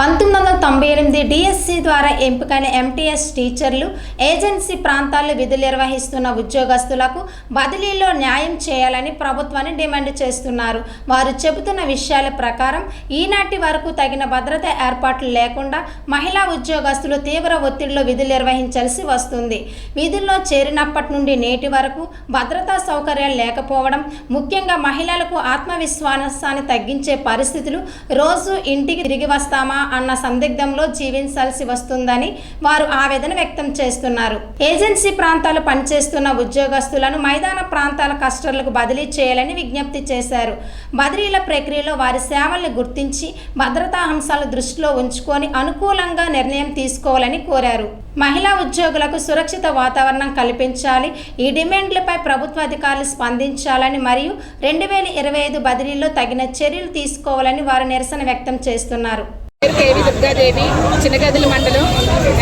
పంతొమ్మిది వందల తొంభై ఎనిమిది డిఎస్సి ద్వారా ఎంపికైన ఎంటీఎస్ టీచర్లు ఏజెన్సీ ప్రాంతాల్లో విధులు నిర్వహిస్తున్న ఉద్యోగస్తులకు బదిలీలో న్యాయం చేయాలని ప్రభుత్వాన్ని డిమాండ్ చేస్తున్నారు. వారు చెబుతున్న విషయాల ప్రకారం ఈనాటి వరకు తగిన భద్రత ఏర్పాట్లు లేకుండా మహిళా ఉద్యోగస్తులు తీవ్ర ఒత్తిడిలో విధులు నిర్వహించాల్సి వస్తుంది. విధుల్లో చేరినప్పటి నుండి నేటి వరకు భద్రతా సౌకర్యాలు లేకపోవడం ముఖ్యంగా మహిళలకు ఆత్మవిశ్వాసాన్ని తగ్గించే పరిస్థితులు రోజు ఇంటికి తిరిగి వస్తామా? అన్న సందిగ్ధంలో జీవించాల్సి వస్తుందని వారు ఆవేదన వ్యక్తం చేస్తున్నారు. ఏజెన్సీ ప్రాంతాలు పనిచేస్తున్న ఉద్యోగస్తులను మైదాన ప్రాంతాల కస్టర్లకు బదిలీ చేయాలని విజ్ఞప్తి చేశారు. బదిలీల ప్రక్రియలో వారి సేవల్ని గుర్తించి భద్రతా అంశాలు దృష్టిలో ఉంచుకొని అనుకూలంగా నిర్ణయం తీసుకోవాలని కోరారు. మహిళా ఉద్యోగులకు సురక్షిత వాతావరణం కల్పించాలి ఈ డిమాండ్లపై ప్రభుత్వ అధికారులు స్పందించాలని మరియు రెండు వేల ఇరవై ఐదు బదిలీలో తగిన చర్యలు తీసుకోవాలని వారు నిరసన వ్యక్తం చేస్తున్నారు. పేరు కేవి దుర్గాదేవి చిన్నగదుల మండలం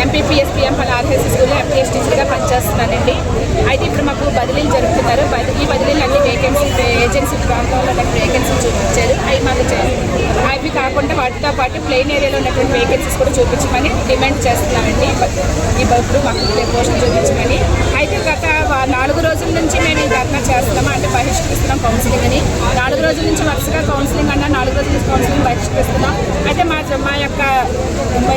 ఎంపీపీఎస్ పిఎంపల్ ఆర్హెస్ స్కూల్లో ఎంపీఎస్ టీచర్గా పనిచేస్తున్నానండి. అయితే ఇప్పుడు మాకు బదిలీలు జరుగుతున్నారు ఈ బదిలీలు అన్ని వేకెన్సీ ఏజెన్సీ ప్రాంతంలో నాకు వేకెన్సీ చూపించారు. అవి మాకు అవి కాకుండా వాటితో పాటు ప్లెయిన్ ఏరియాలో ఉన్నటువంటి వేకెన్సీస్ కూడా చూపించమని డిమాండ్ చేస్తున్నామండి. ఈ బస్సులు మాకు పోస్ట్ చూపించమని. నాలుగు రోజుల నుంచి మేము ఈ ధర్నా చేస్తున్నాము అంటే బహిష్కరిస్తున్నాం కౌన్సిలింగ్ అని. నాలుగు రోజుల నుంచి వరుసగా కౌన్సిలింగ్ అన్నా నాలుగు రోజుల నుంచి కౌన్సిలింగ్ బహిష్కరిస్తున్నాం. అయితే మా మా యొక్క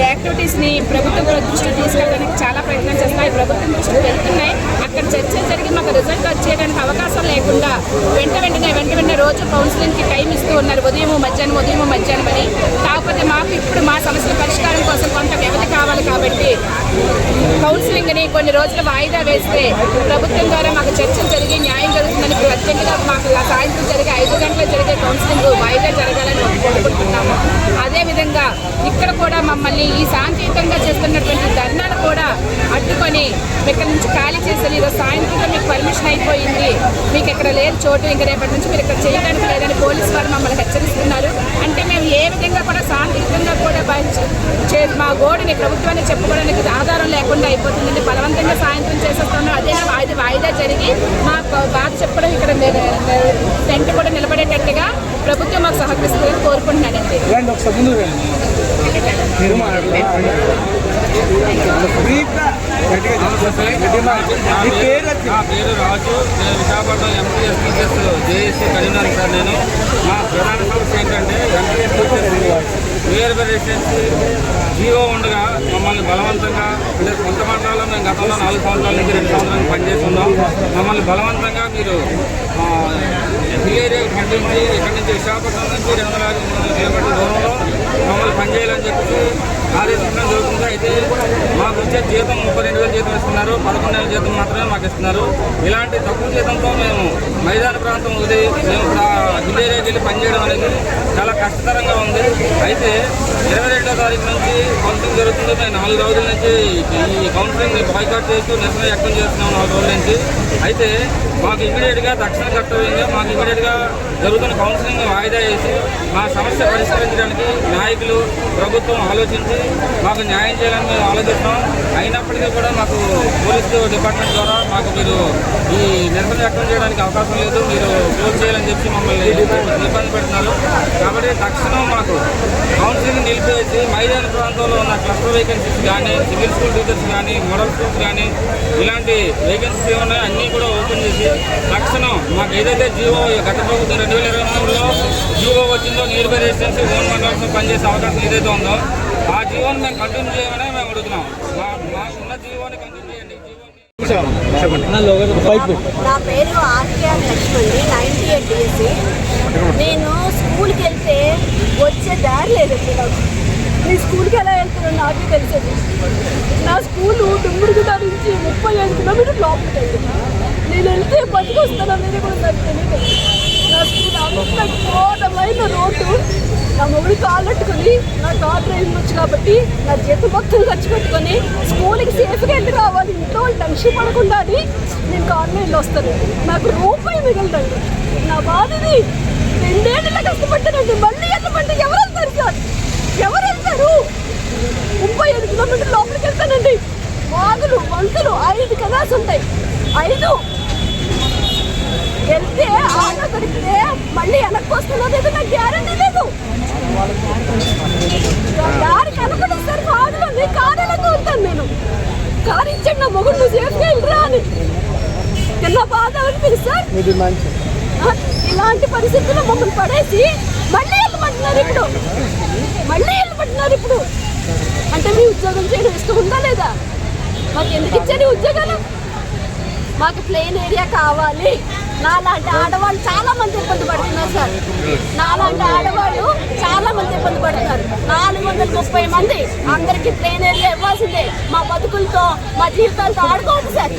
యాక్టివిటీస్ని ప్రభుత్వం దృష్టికి తీసుకెళ్ళడానికి చాలా ప్రయత్నం చేస్తున్నాయి. ప్రభుత్వం దృష్టికి వెళ్తున్నాయి. అక్కడ చర్చలు జరిగి మాకు రిజల్ట్ వచ్చేయడానికి అవకాశం లేకుండా వెంట వెంటనే వెంట వెంటనే రోజు కౌన్సిలింగ్కి టైం ఇస్తూ ఉన్నారు. ఉదయం మధ్యాహ్నం ఉదయం మధ్యాహ్నం అని. కాకపోతే మాకు ఇప్పుడు మా సమస్యల పరిష్కారం కోసం కొంత వ్యవధి కావాలి కాబట్టి కౌన్సిలింగ్ని కొన్ని రోజులు వాయిదా వేస్తే ప్రభుత్వం ద్వారా మాకు చర్చలు జరిగి న్యాయం జరుగుతుందని ప్రత్యేకంగా మాకు సాయంత్రం జరిగే ఐదు గంటల జరిగే కౌన్సిలింగ్ వాయిదా జరగాలని కోరుకుంటున్నాము. అదేవిధంగా ఇక్కడ కూడా మమ్మల్ని ఈ శాంతియుతంగా చేస్తున్నటువంటి ధర్నాలు కూడా అడ్డుకొని ఇక్కడ నుంచి ఖాళీ చేశారు ఈరోజు సాయంత్రంలో మీకు పర్మిషన్ అయిపోయింది. మీకు ఇక్కడ లేదు చోటు ఇంకా రేపటి నుంచి మీరు ఇక్కడ చేయడానికి లేదని పోలీసు వారు మమ్మల్ని హెచ్చరిస్తున్నారు అంటే మేము ఏ విధంగా కూడా శాంతియుతంగా కూడా బయట- చే- మా గోడుని ప్రభుత్వాన్ని చెప్పుకోవడానికి ఆధారం లేకుండా అయిపోతుందండి బలవంతంగా సాయంత్రం చేసేస్తున్నాం అదే అది వాయిదా జరిగి మా బాధ చెప్పడం ఇక్కడ టెంట్ కూడా నిలబడేటట్టుగా ప్రభుత్వం మాకు సహకరిస్తుందని కోరుకుంటున్నానండి. నా పేరు రాజు. నేను విశాఖపట్నం ఎంపీఎస్ జేఏసీ సార్ నేను. మా ప్రధాన సమస్య ఏంటంటే ఎంపీఎస్ రెసిడెన్సీ జీవో ఉండగా మమ్మల్ని బలవంతంగా అంటే సొంత మండలంలో మేము గతంలో నాలుగు సంవత్సరాల నుంచి రెండు సంవత్సరాలు పనిచేస్తున్నాం. మమ్మల్ని బలవంతంగా మీరు హిల్ ఏరియాకి పంపించి ఇక్కడి నుంచి విశాఖపట్నం నుంచి రెండు వందల యాభై మూడు వందల కిలోమీటర్ల దూరంలో మమ్మల్ని పనిచేయాలని చెప్పేసి ఆదేశించడం జరుగుతుంది. అయితే మాకు వచ్చే జీతం ముప్పై రెండు వేలు జీతం ఇస్తున్నారు. పదకొండు నెలల జీతం మాత్రమే మాకు ఇస్తున్నారు. ఇలాంటి తక్కువ జీతంతో మేము మైదాన ప్రాంతం ఉంది మేము ఇప్పుడు హిల్ ఏరియాకి వెళ్ళి పనిచేయడం అనేది చాలా కష్టతరంగా ఉంది. అయితే ఇరవై రెండో తారీఖు నుంచి కౌన్సిలింగ్ జరుగుతుంది. మేము నాలుగు రోజుల నుంచి ఈ కౌన్సిలింగ్ బాయ్కాట్ చేస్తూ నిరసన వ్యక్తం చేస్తున్నాం నాలుగు రోజుల నుంచి. అయితే మాకు ఇమీడియట్గా తక్షణ కర్తవ్యంగా మాకు ఇమీడియట్గా జరుగుతున్న కౌన్సిలింగ్ వాయిదా వేసి మా సమస్య పరిష్కరించడానికి నాయకులు ప్రభుత్వం ఆలోచించి మాకు న్యాయం చేయాలని మేము ఆలోచిస్తున్నాం అయినప్పటికీ కూడా మాకు పోలీసు డిపార్ట్మెంట్ ద్వారా మాకు మీరు ఈ నిరసన వ్యక్తం చేయడానికి అవకాశం లేదు. మీరు క్లోజ్ చేయాలని చెప్పి మమ్మల్ని ఇబ్బంది పెడుతున్నారు. కాబట్టి తక్షణం మాకు కౌన్సిలింగ్ నిలిపివేసి మైదాన ప్రాంతంలో ఉన్న క్లస్టర్ వేకెన్సీస్ కానీ సివిల్ స్కూల్ టీచర్స్ కానీ మోడల్ స్కూల్స్ కానీ ఇలాంటి వేకెన్సీస్ ఏమున్నాయో అన్నీ కూడా ఓపెన్ చేసి తక్షణం మాకు ఏదైతే జీవో గత ప్రభుత్వం రెండు వేల ఇరవై మూడులో జీవో వచ్చిందో నియర్ బై రెసిడెన్సీ ఓన్ మండలంలో పనిచేసే అవకాశం ఏదైతే ఉందో ఆ జీవోని మేము కంటిన్యూ చేయమని మేము అడుగుతున్నాం. మా మాకున్న జీవోని కంటిన్యూ చేయండి. నా పేరు R K R Lakshmani ninety eight DSC నేను స్కూల్కి వెళ్తే వచ్చే దారి లేదండి నాకు నేను స్కూల్కి ఎలా వెళ్తున్నాను నాకు తెలిసేది నా స్కూలు డుమ్ముడుగుట నుంచి ముప్పై ఐదు కిలోమీటర్లు లోపలికి వెళ్ళింది. నేను వెళ్తే బతికొస్తాను అనేది కూడా నాకు తెలియదు. అంత ఘోరమైన రోడ్డు. నా మొగుడు కాళ్ళట్టుకుని నా కార్ డ్రైవింగ్ వచ్చు కాబట్టి నా జీతం మొత్తం ఖర్చు పెట్టుకొని స్కూల్కి సేఫ్గా వెళ్ళి రావాలి? ఇంట్లో వాళ్ళు టెన్షన్ పడకుండా అని నేను కార్లో వస్తాను. నాకు రూపాయి మిగలదండి. నా బాధది రెండేళ్ళ కష్టపడ్డానండి. మళ్ళీ వెళ్ళమంటే ఎవరు వెళ్తారు సార్ ఎవరు వెళ్తారు ముప్పై ఐదు కిలోమీటర్ లోపలికి వెళ్తానండి వాగులు వంతులు ఐదు కదాస్ ఉంటాయి ఐదు మళ్ళీ వెనక్కి వస్తున్నది నాకు గ్యారంటీ లేదు. దారి కనపడదు సార్ కాదు నీ కారు ఎలా తోలుతాను నేను. కారు ఇచ్చాడు నా మొగుడు నువ్వు సేఫ్గా వెళ్ళరా అని. ఎంత బాధ అనిపింది సార్? ఇలాంటి పరిస్థితుల్లో మమ్మల్ని పడేసి మళ్ళీ వెళ్ళమంటున్నారు ఇప్పుడు. మళ్ళీ వెళ్ళమంటున్నారు ఇప్పుడు. అంటే మీ ఉద్యోగం చేయడం ఇష్టం ఉందా లేదా? మాకు ఎందుకు ఇచ్చారు ఉద్యోగాలు? మాకు ప్లేన్ ఏరియా కావాలి. నాలాంటి ఆడవాళ్ళు చాలా మంది ఇబ్బంది పడుతున్నారు సార్. నాలాంటి ఆడవాళ్ళు చాలా మంది ఇబ్బంది పడుతున్నారు. నాలుగు వందల ముప్పై మంది అందరికీ ప్లేన్ ఏరియా ఇవ్వాల్సిందే. మా బతుకులతో మా జీవితాలతో ఆడుకోవద్దు సార్.